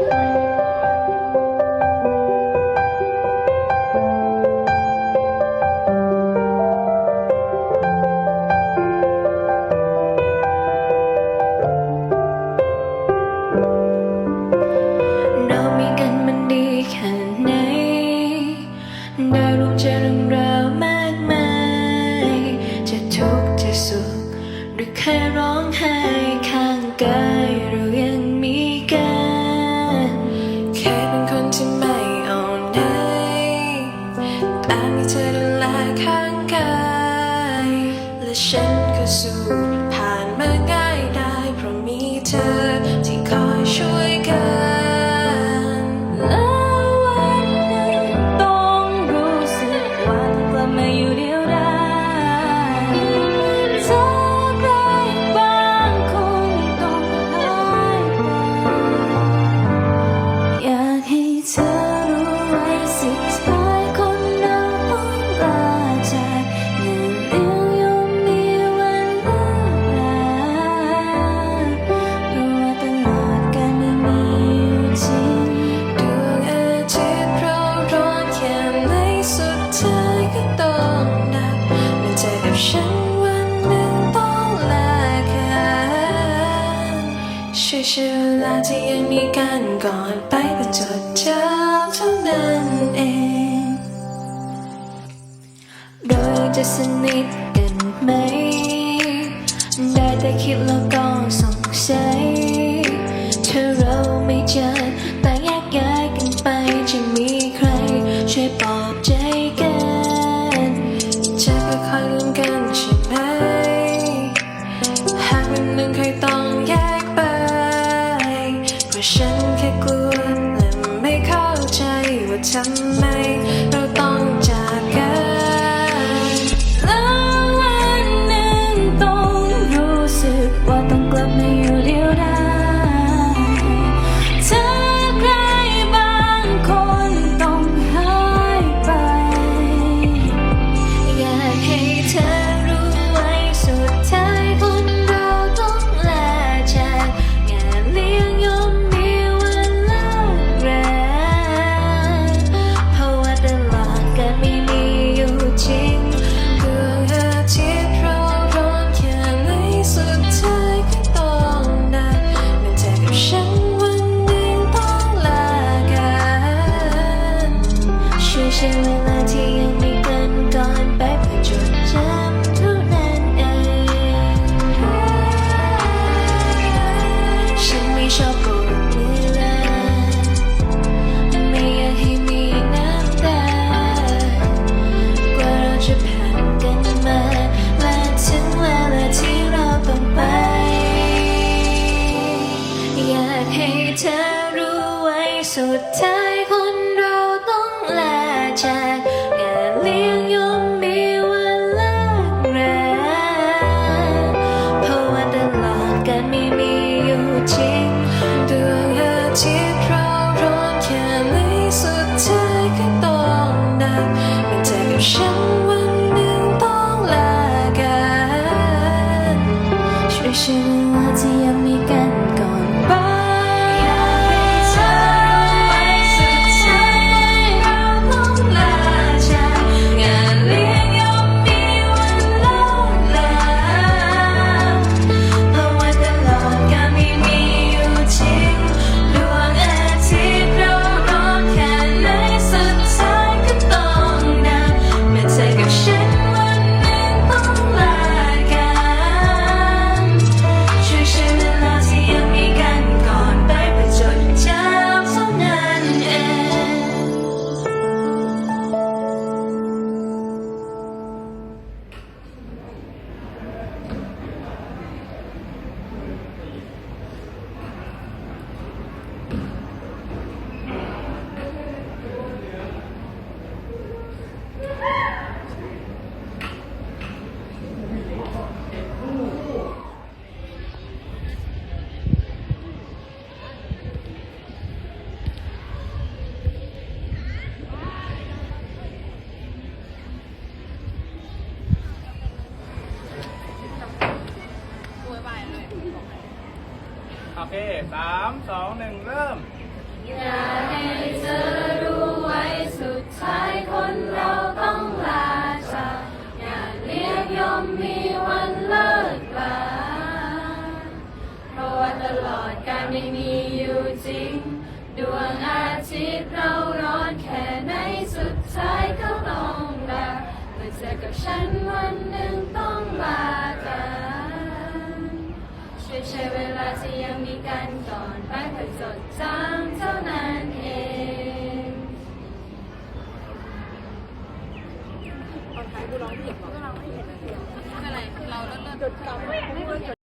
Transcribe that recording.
เรามีกันมันดีแค่ไหนได้รู้เจเรื่องราวมากมาย จะทุกข์จะสุขหรืแค่ร้องไห้ข้างกัน 的深可诉。 ฉันวันนึงต้องลากันช่วยชื่อเวลาที่ยังมีกันกอนไปปรดเจอเท่านั้นเอง โดยจะสนิท 深 ช่วงเวลาที่ยังไม่เป็นตอนไปเพื่จดจท่านั้นเองฉันไม่ชอบปวดเมื่ไม่อยากให้มีน้ำตากว่าเราจะผ่านกันมาและถึงเวลาที่เราต้องไป อยากให้เธอรู้ไว้สุดท้าย เคสามสองหนึ่งเริ่ม อย่าให้เธอรู้ไว้สุดท้ายคนเราต้องลาจากอย่าเรียกยมมี Tá.